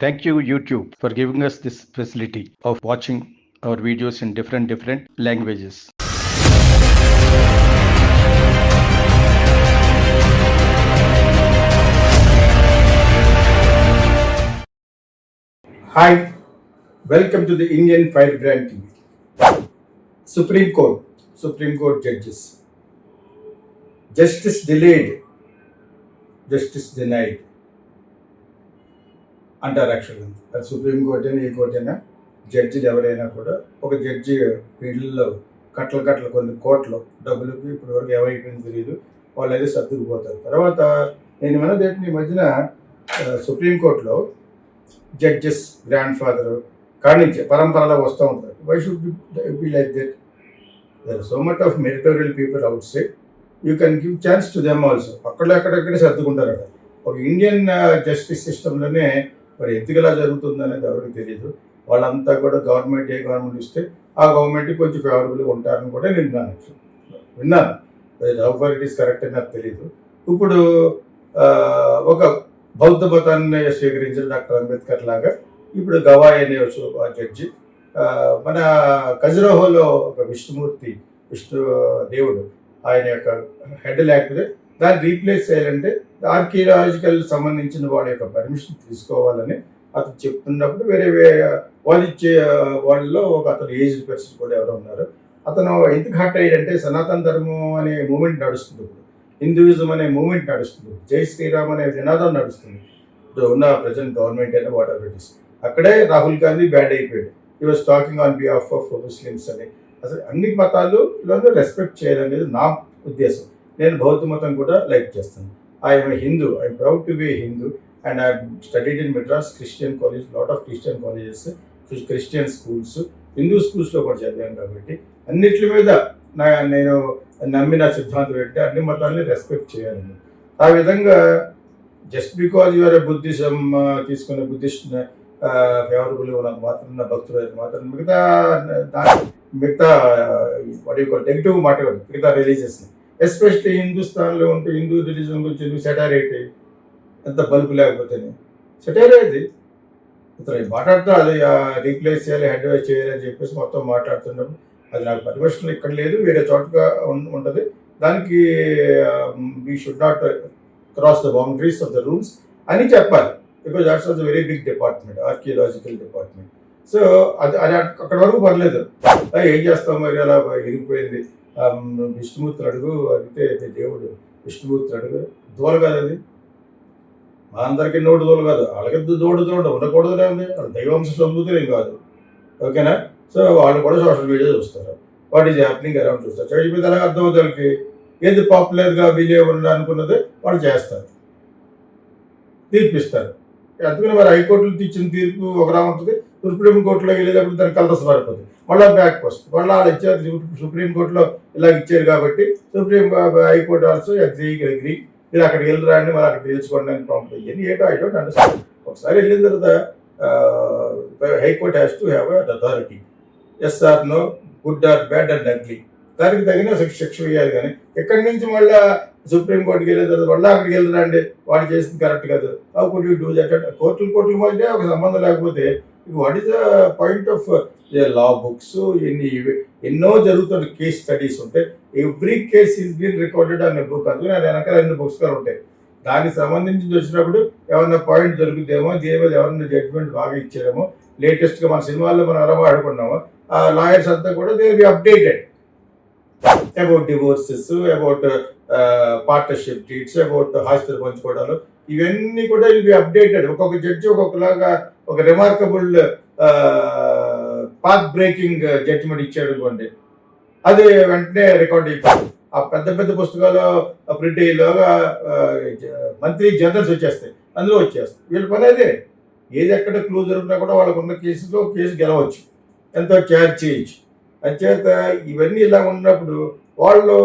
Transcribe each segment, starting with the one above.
Thank you, YouTube, for giving us this facility of watching our videos in different different languages. Hi, welcome to the Indian Firebrand TV. Supreme Court, Supreme Court judges. Justice delayed, justice denied. అంటారు యాక్చువల్గా అది supreme court అయినా ఏ court అయినా జడ్జిలు ఎవరైనా కూడా ఒక judge వీళ్ళల్లో కట్టలు కట్టలు కొన్ని కోట్లు డబ్బులకి ఇప్పుడు వరకు ఏమైపోయింది తెలియదు వాళ్ళు అయితే సర్దుకుపోతారు. తర్వాత నేను మన ఏంటి ఈ మధ్యన సుప్రీం కోర్టులో జడ్జెస్ గ్రాండ్ ఫాదర్ కాణించే నుంచి పరంపరలో వస్తూ ఉంటారు. Why should be like that there so much of meritorial people outside you can give chance to them also అక్కడ అక్కడక్కడే సర్దుకుంటారట. ఒక ఇండియన్ జస్టిస్ సిస్టంలోనే మరి ఎందుకులా జరుగుతుందనేది ఎవరికి తెలియదు వాళ్ళంతా కూడా గవర్నమెంట్ ఏ గవర్నమెంట్ ఇస్తే ఆ గవర్నమెంట్ కొంచెం ఫేవరబుల్గా ఉంటారని కూడా నేను విన్నాను విన్నాను. Love for it is correct అని నాకు తెలియదు ఇప్పుడు ఒక బౌద్ధ మతాన్ని స్వీకరించిన డాక్టర్ అంబేద్కర్ లాగా ఇప్పుడు గవాయ్ అనే ఒక జడ్జి మన ఖజురహోలో ఒక విష్ణుమూర్తి విష్ణు దేవుడు ఆయన యొక్క హెడ్ లేకపోతే దాన్ని రీప్లేస్ చేయాలంటే ఆర్కియలాజికల్ సంబంధించిన వాళ్ళ యొక్క పర్మిషన్ తీసుకోవాలని అతను చెప్తున్నప్పుడు వేరే వాళ్ళు ఇచ్చే వాళ్ళలో ఒక అతను ఏజ్డ్ పర్సన్ కూడా ఎవరో ఉన్నారు. అతను ఎందుకు హట్ అయ్యాడంటే సనాతన ధర్మం అనే మూమెంట్ నడుస్తుంది. ఇప్పుడు హిందూయిజం అనే మూమెంట్ నడుస్తుంది. జై శ్రీరామ్ అనే నినాదం నడుస్తుంది. ఇప్పుడు ఉన్న ప్రజెంట్ గవర్నమెంట్ అయినా వాట్ ఎవర్ ఇట్ ఇస్ అక్కడే రాహుల్ గాంధీ బ్యాడ్ అయిపోయాడు. He was talking on behalf of Muslims అని. అసలు అన్ని మతాలు రెస్పెక్ట్ చేయాలనేది నా ఉద్దేశం. నేను బౌద్ధ మతం కూడా లైక్ చేస్తాను. I'm Hindu I proud to be Hindu and I studied in Madras Christian college lot of Christian colleges Christian schools Hindu స్కూల్స్లో కూడా చదివాను కాబట్టి అన్నిటి మీద నా నేను నమ్మిన సిద్ధాంతం పెట్టి అన్ని మతాలని రెస్పెక్ట్ చేయాలని. ఆ విధంగా జస్ట్ బికాజ్ యువర్ బుద్ధిజం తీసుకున్న బుద్ధిస్ట్ ఫేవరబుల్ ఉన్నది మాత్రం నా భక్తులు మాత్రం మిగతా దాని మిగతా వాటి యొక్క నెగిటివ్ మాట్లాడదు మిగతా రిలీజియస్ని ఎస్పెషలీ హిందుస్థాన్లో ఉంటే హిందూ రిలీజన్ గురించి నువ్వు ఏంటి ఎంత బల్బు లేకపోతే సెటారేది అది. ఇతను మాట్లాడుతూ? అది రీప్లేస్ చేయాలి హెడ్ వైజ్ చేయాలి అని చెప్పేసి మొత్తం మాట్లాడుతున్నప్పుడు అది నాకు పర్మిషన్ ఇక్కడ లేదు. వేరే చోటగా ఉంటుంది. దానికి we should not cross the boundaries of the rules అని చెప్పాలి. Because that's also very big department archaeological department so అది అది అక్కడ వరకు పర్లేదు. ఏం చేస్తాం మరి అలా ఇరిగిపోయింది విష్ణుమూర్తులు అడుగు అడిగితే దేవుడు విష్ణుమూర్తులు అడుగు. దోల కాదు అది. మా అందరికీ నోటు దోలు కాదు. వాళ్ళకి దోడు దోడు ఉండకూడదు ఉంది వాళ్ళ దైవాంశ సంబూతులు ఏం కాదు. ఓకేనా? సో వాళ్ళు కూడా సోషల్ మీడియా చూస్తారు. వాట్ ఈజ్ హ్యాపెనింగ్ అరౌండ్ చూస్తారు. చదివిపోతే అలాగే అర్థమవుతుంది వాళ్ళకి. ఏది పాపులర్గా బిహేవ్ అనుకున్నది వాళ్ళు చేస్తారు. తీర్పిస్తారు. అందుకని మరి హైకోర్టులు తెచ్చిన తీర్పు ఒకలా ఉంటుంది. సుప్రీం కోర్టులో వెళ్ళేటప్పుడు దానికి కలరస్ మారిపోతుంది మళ్ళీ బ్యాక్ వస్తుంది మళ్ళీ వాళ్ళు ఇచ్చారు. సుప్రీం కోర్టులో ఇలా ఇచ్చారు కాబట్టి supreme high court also agree agree మీరు అక్కడికి వెళ్ళి అండి మరి అక్కడ తెలుసుకోవడానికి ప్రాబ్లం ప్రాంప్ట్ ఇవన్నీ ఏంటో ఐ డోంట్ అండర్స్టాండ్ ఒకసారి వెళ్ళిన తర్వాత high court has to have authority yes or no good or bad and ugly దానికి తగిన శిక్ష శిక్ష వేయాలి కానీ ఎక్కడి నుంచి మళ్ళీ సుప్రీం కోర్టుకి వెళ్ళిన తర్వాత మళ్ళీ అక్కడికి వెళ్ళరా వాడు చేసింది కరెక్ట్ కాదు. How could you do that కోర్టులు కోర్టుల మధ్య ఒక సంబంధం లేకపోతే what is the point of law books ఎన్ని ఎన్నో జరుగుతున్న కేస్ స్టడీస్ ఉంటాయి every case is been recorded అనే బుక్ అందుకని అది వెనకాల ఎన్ని బుక్స్ కూడా ఉంటాయి. దానికి సంబంధించి వచ్చినప్పుడు ఏమన్నా పాయింట్ దొరుకుతేమో దేని మీద ఎవరన్నా జడ్జ్మెంట్ బాగా ఇచ్చారేమో లేటెస్ట్గా మన సినిమాల్లో మనం ఎలా వాడుకున్నామో ఆ లాయర్స్ అంతా కూడా they be updated about divorces about partnership deeds about hospital పంచుకోవడాలు ఇవన్నీ కూడా ఇవి అప్డేటెడ్ ఒక్కొక్క జడ్జి ఒక్కొక్కలాగా ఒక రిమార్కబుల్ పాత్ బ్రేకింగ్ జడ్జిమెంట్ ఇచ్చాడు అనుకోండి. అది వెంటనే రికార్డ్ అయిపోయింది ఆ పెద్ద పెద్ద పుస్తకాలు ప్రింట్ అయ్యేలాగా uh, మంత్లీ జర్నల్స్ వచ్చేస్తాయి. అందులో వచ్చేస్తాయి. వీళ్ళ పని అదే. ఏది ఎక్కడ క్లూ దొరికినా కూడా వాళ్ళకున్న కేసులో కేసు గెలవచ్చు. ఎంతో ఛార్జ్ చేయొచ్చు. అంచేత ఇవన్నీ ఇలా ఉన్నప్పుడు వాళ్ళు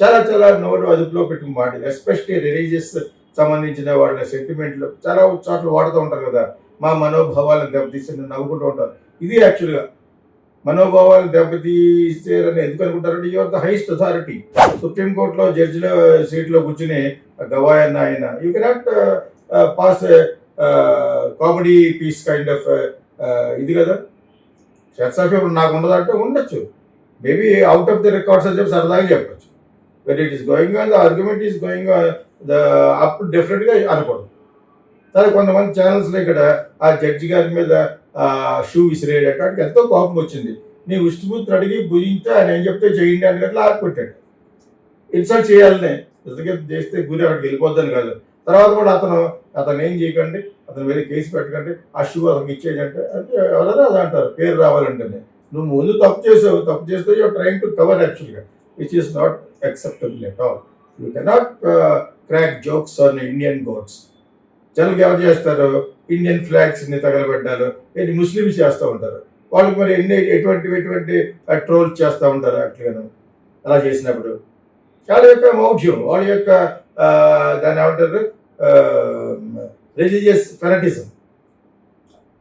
చాలా చాలా నోరు అదుపులో పెట్టుకుని మాట ఎస్పెషల్లీ రిలీజియస్ సంబంధించిన వాళ్ళ సెంటిమెంట్లు చాలా చోట్ల వాడుతూ ఉంటారు కదా. మా మనోభావాలను దెబ్బతీసి నవ్వుకుంటూ ఉంటారు. ఇది యాక్చువల్గా మనోభావాలు దెబ్బతీసారని ఎందుకు అనుకుంటారంటే యువర్ ద హైయెస్ట్ అథారిటీ సుప్రీంకోర్టులో జడ్జిల సీట్లో కూర్చుని గవాయ్ అన్న ఆయన you cannot pass comedy piece kind of ఇది కదా. సెన్స్ ఆఫ్ ఇప్పుడు నాకు ఉండదంటే ఉండొచ్చు. Maybe out of the records అని చెప్పి సరదాగా చెప్పచ్చు. But it is going on the argument is going the up డెఫినెట్గా అనకూడదు. సరే కొంతమంది ఛానల్స్లో ఇక్కడ ఆ జడ్జి గారి మీద షూ విసిరేయడం ఎంతో కోపం వచ్చింది. నీ ఉష్టిమూర్తిని అడిగి భుజించా ఆయన ఏం చెప్తే చేయండి అని గట్లా ఆడుకుంటాడు ఇన్సల్ట్ చేయాలనే ఎందుకంటే చేస్తే గురి అక్కడికి వెళ్ళిపోద్దని కాదు. తర్వాత కూడా అతను అతను ఏం చేయకండి అతను వెళ్ళి కేసు పెట్టకండి ఆ షూ అతనికి ఇచ్చేయండి అంటే ఎవరైనా అది అంటారు పేరు రావాలంటేనే. నువ్వు ముందు తప్పు చేసావు తప్పు చేస్తే యూఆర్ ట్రైంగ్ టు కవర్ యాక్చువల్గా which is not acceptable at all you cannot crack jokes on Indian gods Janaki ఎవరు చేస్తారు? ఇండియన్ ఫ్లాగ్స్ని తగలబెట్టారు ఏంటి? ముస్లిమ్స్ చేస్తూ ఉంటారు. వాళ్ళకి మరి ఎన్ని ఎటువంటి ఎటువంటి uh, ట్రోల్ చేస్తూ ఉంటారు అట్లుగాను అలా చేసినప్పుడు. వాళ్ళ యొక్క మౌఢ్యం వాళ్ళ యొక్క దాన్ని ఏమంటారు? రిలీజియస్ ఫెనటిజం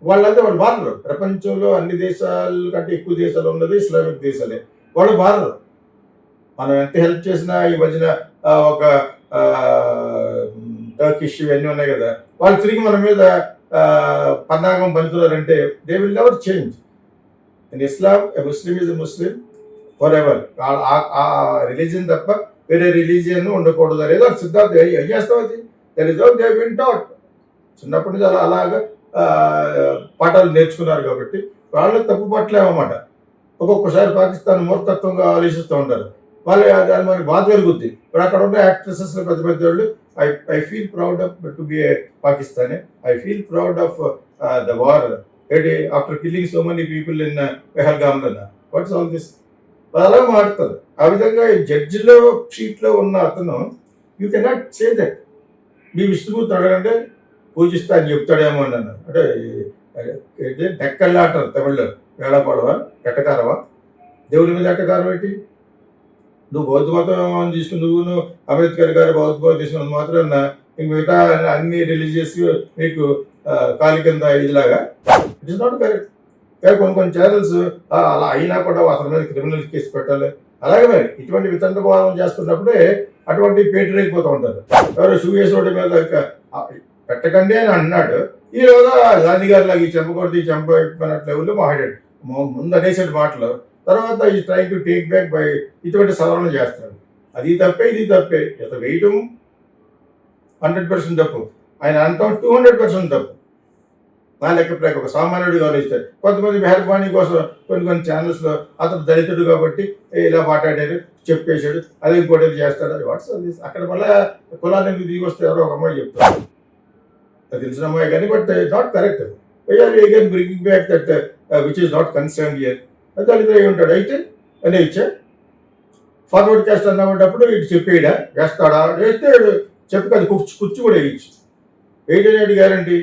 వాళ్ళంతా వాళ్ళు మారరు. ప్రపంచంలో అన్ని దేశాల కంటే ఎక్కువ దేశాలు ఉన్నది ఇస్లామిక్ దేశాలే. వాళ్ళు మారరు. మనం ఎంత హెల్ప్ చేసినా ఈ మధ్యన ఒక టర్కిష్ ఇవన్నీ ఉన్నాయి కదా. వాళ్ళు తిరిగి మన మీద పన్నాగం పంచుతారంటే they will never change in Islam Muslim is Muslim forever ఆ రిలీజియన్ తప్ప వేరే రిలీజియన్ ఉండకూడదు అనేది వాళ్ళ సిద్ధాంతం. ఏం చేస్తాం అది? There is they been taught చిన్నప్పటి నుంచి అలా అలాగా పాఠాలు నేర్చుకున్నారు కాబట్టి వాళ్ళకి తప్పు పట్టలేమన్నమాట. ఒక్కొక్కసారి పాకిస్తాన్ మూర్ఖత్వంగా ఆలోచిస్తూ ఉంటారు. వాళ్ళు అది మనకి బాధ కలుగుద్ది. ఇప్పుడు అక్కడ ఉన్న యాక్ట్రెసెస్ పెద్ద పెద్ద వాళ్ళు I I feel proud of to be a Pakistani I feel proud of the war ఏంటి after killing so many people in Pahalgam what's all this అలా మారుతారు ఆ విధంగా ఈ జడ్జిలో షీట్లో ఉన్న అతను యూ కెనాట్ సే దట్ మీ విష్ణుమూర్తి అడగంటే పూజిస్తా అని చెప్తాడేమో అని అన్నారు అంటే ఏంటి డెక్కల్లాటారు తమిళ్ళో వేళపాడవా ఎట్టకారవా దేవుడి మీద ఎట్టకారం ఏంటి? నువ్వు బౌద్ధ మతం తీసుకుని నువ్వు నువ్వు అంబేద్కర్ గారు బౌద్ధ మతం తీసుకున్నది మాత్రం ఇంక మిగతా అన్ని రిలీజియస్ మీకు కాలి కింద ఇదిలాగా. ఇట్ ఇస్ నాట్ కరెక్ట్ కొన్ని కొన్ని ఛానల్స్ అలా అయినా కూడా అతని మీద క్రిమినల్ కేసు పెట్టాలి. అలాగే మరి ఇటువంటి వితండవాదం చేస్తున్నప్పుడే అటువంటి పేటరైపోతూ ఉంటారు ఎవరు షూ రోడ్డు మీద పెట్టకండి అని అన్నాడు. ఈలోగా గాంధీ గారు లాగా ఈ చెంపకూడదు ఈ చెంప లెవెల్లో మాట్లాడాడు ముందు అనేసాడు మాటలు. తర్వాత he try to take back by ఇటువంటి సవరణ చేస్తాడు. అది తప్పే ఇది తప్పే. ఇత వేయటం? హండ్రెడ్ పర్సెంట్ తప్పు. ఆయన అంటాం టూ హండ్రెడ్ పర్సెంట్ తప్పు. నా లెక్క ప్రకారం ఒక సామాన్యుడు ఆలోచిస్తారు కొంతమంది మెహర్బానీ కోసం కొన్ని కొన్ని ఛానల్స్లో అతను దళితుడు కాబట్టి ఇలా మాట్లాడారు చెప్పేశాడు అది ఇంకోటి చేస్తాడు. అది వాట్సాప్ దిస్ అక్కడ మళ్ళీ కులాన్ని దిగి వస్తే ఎవరో ఒక అమ్మాయి చెప్తారు. అది తెలిసిన అమ్మాయి కానీ but not correct why are again bringing back that which is not concern here దళితుడు అయి ఉంటాడు. అయితే అనే ఇచ్చా ఫార్వర్డ్ క్యాస్ట్ అన్నప్పుడు ఇటు చెప్పేయడా వేస్తాడా? వేస్తే చెప్పు కదా కుర్చీ కుర్చీ కూడా వేయచ్చు. వేయడానికి guarantee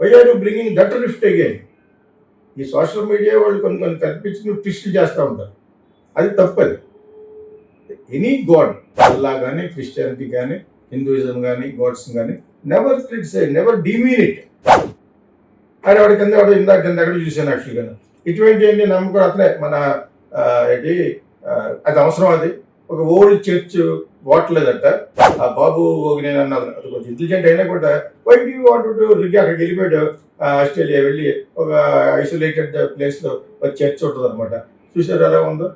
why are bringing that rift again ఈ సోషల్ మీడియా వాళ్ళు కొన్ని కొన్ని కల్పించి ట్విస్టులు చేస్తూ ఉంటారు. అది తప్పది. ఎనీ గాడ్ అల్లా కానీ క్రిస్టియానిటీ కానీ హిందూయిజం కానీ గాడ్స్ కానీ never criticise never demean it అని వాడి కింద వాడు ఇందాక కింద ఎక్కడ చూశాను యాక్చువల్గా ఇటువంటి అన్ని నమ్మకం అతనే మన ఏంటి అది అవసరం అది. ఒక ఓల్డ్ చర్చ్ వాట్లేదట ఆ బాబు నేను అన్నారు అది కొంచెం ఇంటెలిజెంట్ అయినా కూడా వై డూ వాంట్ టు రిగ్గి అక్కడికి వెళ్ళిపోయాడు ఆస్ట్రేలియా వెళ్ళి ఒక ఐసోలేటెడ్ ప్లేస్లో ఒక చర్చ్ ఉంటుంది అనమాట చూసారు ఎలా ఉందో?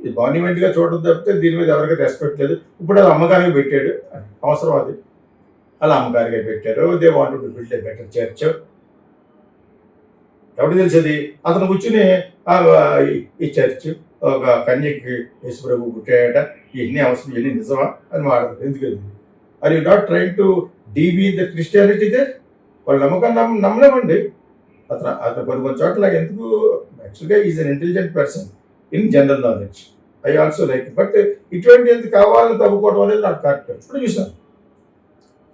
ఇది మాన్యుమెంట్గా చూడడం తప్పితే దీని మీద ఎవరికి రెస్పెక్ట్ లేదు. ఇప్పుడు అది అమ్మకానికి పెట్టాడు అవసరం అది. అలా అమ్మకానికి పెట్టారు they want to build a better church ఎవరు తెలిసేది అతను కూర్చుని ఈ చర్చ్ ఒక కన్యకి యేసుప్రభు పుట్టాడట. ఇవన్నీ అవసరం ఇవన్నీ నిజమా అని మాట్లాడదు ఎందుకని are you not trying to DV the Christianity they వాళ్ళు నమ్మకం నమ్మ నమ్మలేమండి. అతను అతను కొన్ని కొన్ని చోట్ల ఎందుకు యాక్చువల్గా is an intelligent person in general knowledge I also like but ఇటువంటి ఎందుకు కావాలని తవ్వుకోవడం అనేది నాకు కరెక్ట్ ఇప్పుడు చూసాను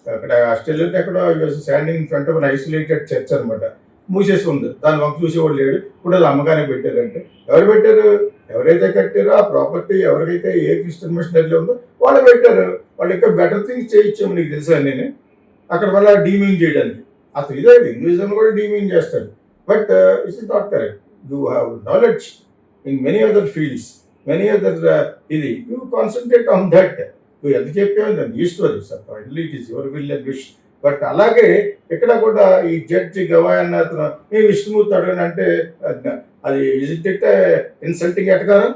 అక్కడ ఆస్ట్రేలియాలో ఎక్కడ standing in front of an isolated church అనమాట మూసేసి ఉంది దాని వంక చూసేవాడు లేడు? ఇప్పుడు అది అమ్మకానికి పెట్టారంటే. ఎవరు పెట్టారు? ఎవరైతే కట్టారో ఆ ప్రాపర్టీ ఎవరికైతే ఏ క్రిస్టియన్ మిషనరీలో ఉందో వాళ్ళు పెట్టారు. వాళ్ళు ఇంకా బెటర్ థింగ్స్ చేయించాము నీకు తెలుసా నేను? అక్కడ వల్ల డీమింగ్ చేయడానికి. అసలు ఇదే హిందూయిజం కూడా డీమింగ్ చేస్తారు. But it's is not correct you have knowledge in many other fields many other ఇది. యూ కాన్సన్ట్రేట్ ఆన్ దట్ నువ్వు ఎంత చెప్పావు దాన్ని ఈ story sir finally it is your will and wish but అలాగే ఇక్కడ కూడా ఈ జడ్జి గవాయ్ అన్న మీ విష్ణుమూర్తి అడగని అంటే అది ఇట్ ఇన్సల్టింగ్ ఎటకారం?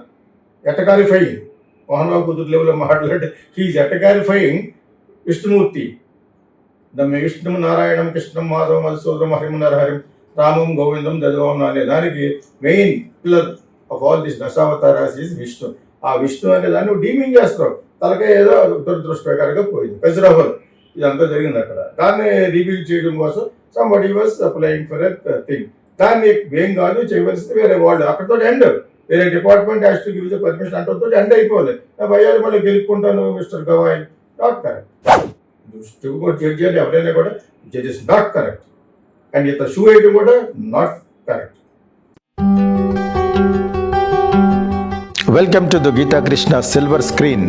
ఎటకారిఫైయింగ్. మోహన్ బాబు కుదురు లెవెల్లో మాట్లాడితే హీజ్ ఎటకారిఫైయింగ్ విష్ణుమూర్తి. ద విష్ణు నారాయణం కృష్ణం మాధవం మధుసూదరం హరిం నరహరిం రామం గోవిందం దజవం అనే దానికి main pillar of all this Dashavataras is Vishnu. ఆ విష్ణు అనే దాన్ని డీమింగ్ చేస్తాం తలకే ఏదో దురదృష్టకరంగా పోయింది. కజరాహుల్ ఇదంతా జరిగింది అక్కడ. దాన్ని రివీల్ చేయడం కోసం somebody was applying for a thing దాన్ని ఏం కాదు చేయవలసింది వేరే వాళ్ళు. అక్కడతో ఎండ్ వేరే department has to give the permission అంటే ఎండ్ అయిపోవాలి నా భయాలు మళ్ళీ గెలుపుకుంటాను మిస్టర్ గవాయ్. నాట్ కరెక్ట్ దృష్టి కూడా జడ్జి అని ఎవరైనా కూడా జడ్జెస్ నాట్ కరెక్ట్ అండ్ ఇంత షూ వేయడం కూడా not correct welcome to the Geethakrishna silver screen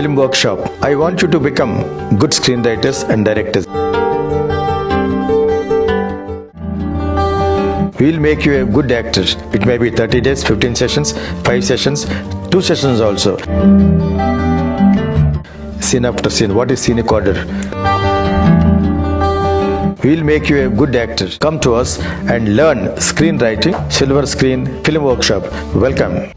Film Workshop. I want you to become good screenwriters and directors. We'll make you a good actor. It may be 30 days, 15 sessions, 5 sessions, 2 sessions also. Scene after scene. What is scenic order? We'll make you a good actor. Come to us and learn screenwriting, Silver Screen Film Workshop. Welcome.